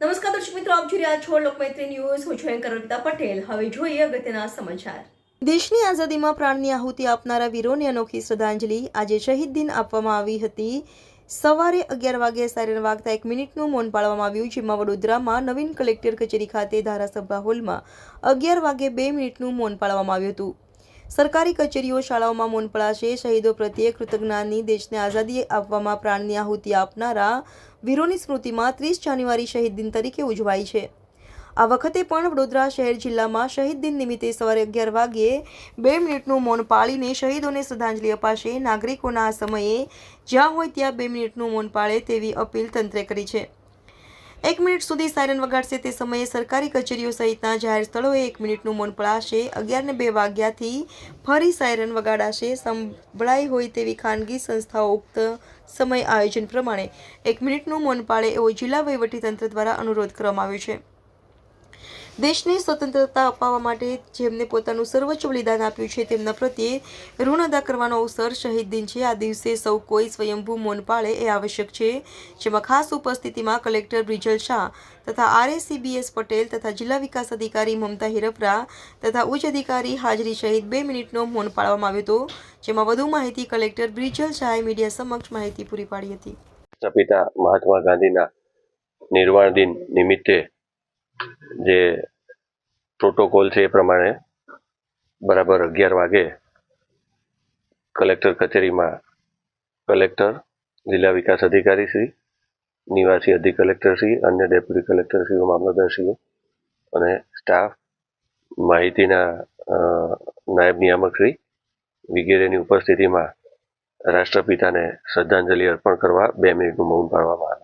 નમસ્કાર દર્શક મિત્રો, આપ જોઈ રહ્યા છો લોકમૈત્રી ન્યૂઝ. હું છું એન્કર પટેલ. હવે જોઈએ અગત્યના સમાચાર. દેશની આઝાદીમાં પ્રાણની આહુતિ આપનારા વીરોને અનોખી શ્રદ્ધાંજલિ. આજે શહીદ દિન આપવામાં આવી હતી. સવારે અગિયાર વાગે સાયરન વાગતા એક મિનિટનું મૌન પાળવામાં આવ્યું, જેમાં વડોદરામાં નવીન કલેક્ટર કચેરી ખાતે ધારાસભા હોલમાં અગિયાર વાગે બે મિનિટનું મૌન પાળવામાં આવ્યું હતું. સરકારી કચેરીઓ, શાળાઓમાં મૌન પડાશે. શહીદો પ્રત્યે કૃતજ્ઞાની દેશને આઝાદી આપવામાં પ્રાણની આહુતિ આપનારા વીરોની સ્મૃતિમાં ત્રીસ જાન્યુઆરી શહીદ દિન તરીકે ઉજવાય છે. આ વખતે પણ વડોદરા શહેર જિલ્લામાં શહીદ દિન નિમિત્તે સવારે અગિયાર વાગ્યે બે મિનિટનું મૌન પાળીને શહીદોને શ્રદ્ધાંજલિ અપાશે. નાગરિકોના આ સમયે જ્યાં હોય ત્યાં બે મિનિટનું મૌન પાળે તેવી અપીલ તંત્રે કરી છે. એક મિનિટ સુધી સાયરન વગાડશે તે સમયે સરકારી કચેરીઓ સહિતના જાહેર સ્થળોએ એક મિનિટનું મૌન પડાશે. અગિયારને બે વાગ્યાથી ફરી સાયરન વગાડાશે. સંભળાઈ હોય તેવી ખાનગી સંસ્થાઓ ઉક્ત સમય આયોજન પ્રમાણે એક મિનિટનું મૌન પાળે એવો જિલ્લા વહીવટીતંત્ર દ્વારા અનુરોધ કરવામાં આવ્યો છે. દેશને સ્વતંત્રતા અપાવવા માટે જેમને પોતાનું સર્વોચ્ચ બલિદાન આપ્યું છે, તેમના પ્રત્યે ઋણ અદા કરવાનો અવસર શહીદ દિન છે. આ દિવસે સૌ કોઈ સ્વયંભૂ મૌન પાળે એ આવશ્યક છે, જેમાં ખાસ ઉપસ્થિતિમાં કલેક્ટર બ્રિજલ શાહ તથા આરએસીબીએસ પટેલ તથા જિલ્લા વિકાસ અધિકારી મમતા હિરપરા તથા ઉચ્ચ અધિકારી હાજરી સહિત બે મિનિટનો મૌન પાળવામાં આવ્યો હતો, જેમાં વધુ માહિતી કલેક્ટર બ્રિજલ શાહે મીડિયા સમક્ષ માહિતી પૂરી પાડી હતી. રાષ્ટ્રપિતા મહાત્મા ગાંધીના નિર્વાણ દિન નિમિત્તે જે પ્રોટોકોલ છે એ પ્રમાણે બરાબર અગિયાર વાગે કલેક્ટર કચેરીમાં કલેક્ટર જિલ્લા વિકાસ અધિકારી શ્રી, નિવાસી અધિક કલેક્ટરશ્રી અન્ય ડેપ્યુટી કલેક્ટર શ્રીઓ મામલતદારશ્રીઓ અને સ્ટાફ માહિતીના નાયબ નિયામક શ્રી વગેરેની ઉપસ્થિતિમાં રાષ્ટ્રપિતાને શ્રદ્ધાંજલિ અર્પણ કરવા બે મિનિટનું મૌન પાળવામાં આવ્યું